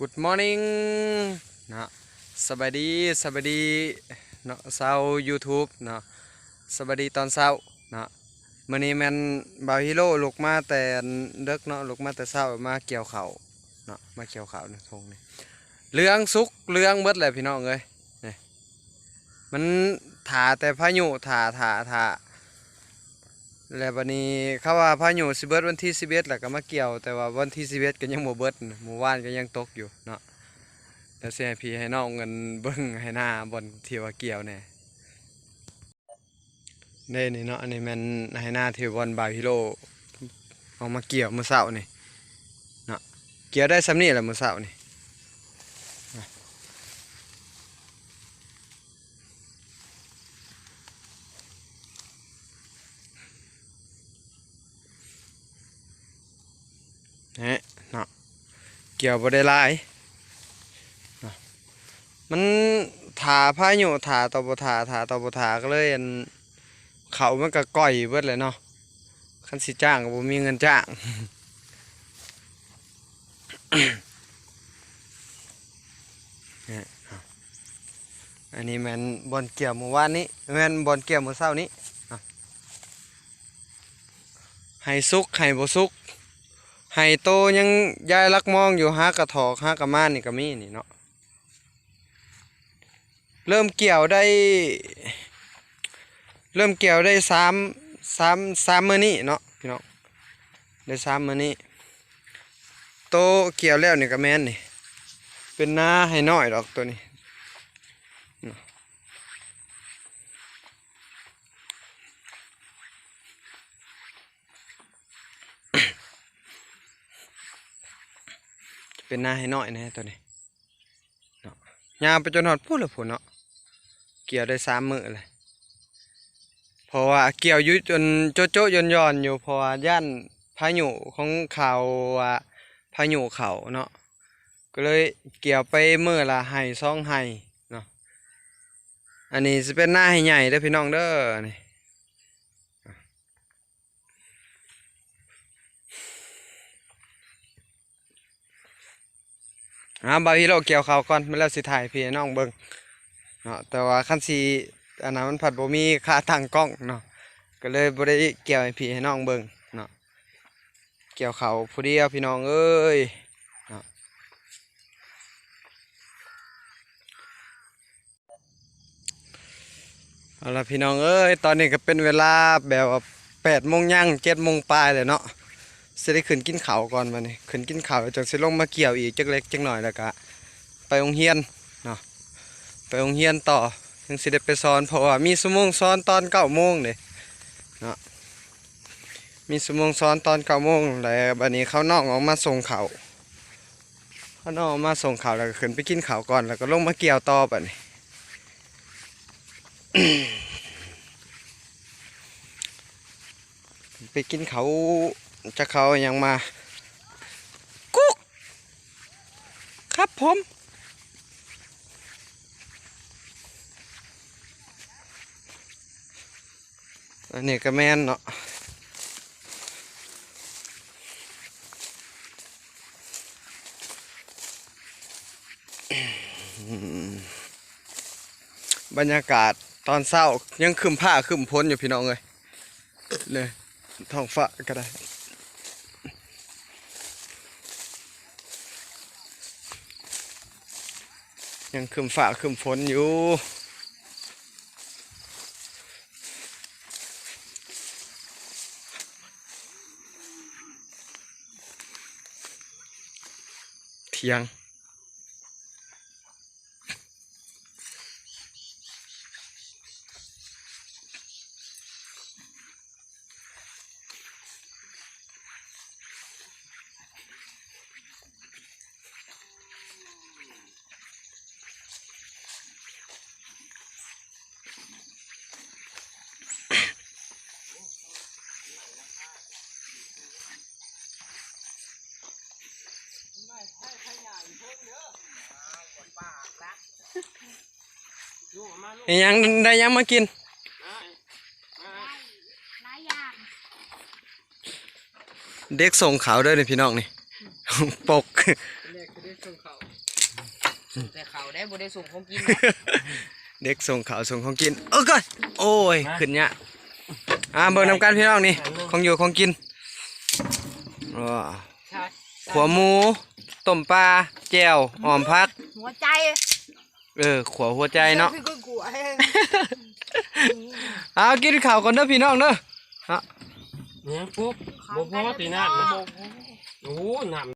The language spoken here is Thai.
Good morning เนาะสบายดีสบายดีเนาะเช้า YouTube เนาะสบายดีตอนเช้าเนาะมื้อนี้แม่นบาวฮิโร่ลุกมาแต่เด็กเนาะลุกมาแต่เช้ามาเกี่ยวข้าวเนาะมาเกี่ยวข้าวในทงนี่เรื่องสุกเรื่องเบิดเลยพี่น้องเอ้ยนี่มันถาแต่พายุถาถาถา แล้วบัดนี้เขาว่าพายุสิเบิดวันที่11แหล้วก็มาเกี่ยวแต่ว่าวันที่11ก็ยังบ่เบิดหมู่บ้านก็ยังตกอยู่เนาะแล้วเสียพี่ให้น้องเงินเบิ้งให้หน้าบนที่ว่าเกี่ยวเนี่ยเน่นี่เนาะอันนี้มันให้หน้าเที่บอลบาฮิโลเอามาเกี่ยวมือเสานี่เนาะเกี่ยวได้สำนี่แหละมือเสาร์นี่เนี่ยเนาะเกี่ยวบ่ได้ลาย มันถาพายุถาตบถาถาตบถาก็เลยอันเขามันก็ก่อยเบิดเลยเนาะคันสิจ้างก็บ่มีเงินจ้างอันนี้แมนบอลเกี่ยวเมื่อวานนี้แมนบอลเกี่ยวเมื่อเช้านี้ให้สุกให้บ่สุก ให้โตยังยายลักมองอยู่หากระถอกหากระม่านนี่ก็มีนี่เนาะเริ่มเกี่ยวได้ เริ่มเกี่ยวได้สามสามสามมือนี้เนาะพี่น้องได้สามมือนี้โตเกี่ยวแล้วนี่ก็แม่นนี่เป็นหน้าให้น้อยดอกตัวนี้เนาะจะ เป็นหน้าให้น้อยนะตัวนี้เนาะยามไปจนหอดพูดเลยพูนเนาะเกี่ยวได้สามมือเลยเพราะว่าเกี่ยวยุจนโจโจยนยอนอยู่เพราะว่าย่านพายุของเขาว่าพายุเขาเนาะก็เลยเกี่ยวไปมือละไห้ซองไห้เนาะอันนี้จะเป็นหน้าให้ใหญ่เด้อพี่น้องเด้อนี่ อ่าบางทีเราเกี่ยวเขาก่อนมาแล้วสิถ่ายพี่น้องเบิงเนาะแต่ว่าคันสีอันนั้นมันผัดบ่มีค่าตั้งกล้องเนาะก็เลยบ่ได้เกี่ยวให้พี่ให้น้องเบิงเนาะเกี่ยวเขาผู้เดียวพี่น้องเอ้ยเนาะเอาละพี่น้องเอ้ยตอนนี้ก็เป็นเวลาแบบแปดโมงย่างเจ็ดโมงปลายเลยเนาะ สิได้ขึ้นกินข้าวก่อนมานี่ขึ้นกินข้าวจังสิลงมาเกี่ยวอีกจักเล็กจักหน่อยแล้วก็ไปโรงเรียนเนาะไปโรงเรียนต่อจังสิได้ไปสอนเพราะว่ามีสมงสอนตอนเก้าโมงเลยเนาะมีสมงสอนตอนเก้าโมงแล้วบัดนี้เขานองออกมาส่งเขาเขานองออกมาส่งเขาแล้วก็ขึ้นไปกินข้าวก่อนแล้วก็ลงมาเกี่ยวต่อบัดนี้ไปกินเขา จะเขายังมา กุ๊ก ครับผม อันนี้ก็แม่นเนาะอืมบรรยากาศตอนเศร้ายังคืมผ้าคืมพ้นอยู่พี่น้องเลยเลยท้องฟ้าก็ได้ ยังคืมฝ่าคืมฝนอยู่เที่ยง ได้ยังได้ยังมากินหลายอย่างเด็กส่งขาวด้วยนี่พี่น้องนี่ปกแรกจะได้ส่งเขาส่งแต่เขาได้บ่ได้ส่งของกินนะเด็กส่งข่าวส่งของกินเออก็โอ้ยขึ้นเนี่ยอ่าเบิ่งนำกันพี่น้องนี่ของอยู่ของกินว้าใช่ขัวหมูต้มปลาแจ่วหอมพักหัวใจ เออขัวหัวใจเนาะ คือกูกลัวเอากินข้าวก่อนเด้อพี่น้องเด้อฮะเนี่ยปุ๊บบ่พอตีน้ำนะโอ้โหน้ำ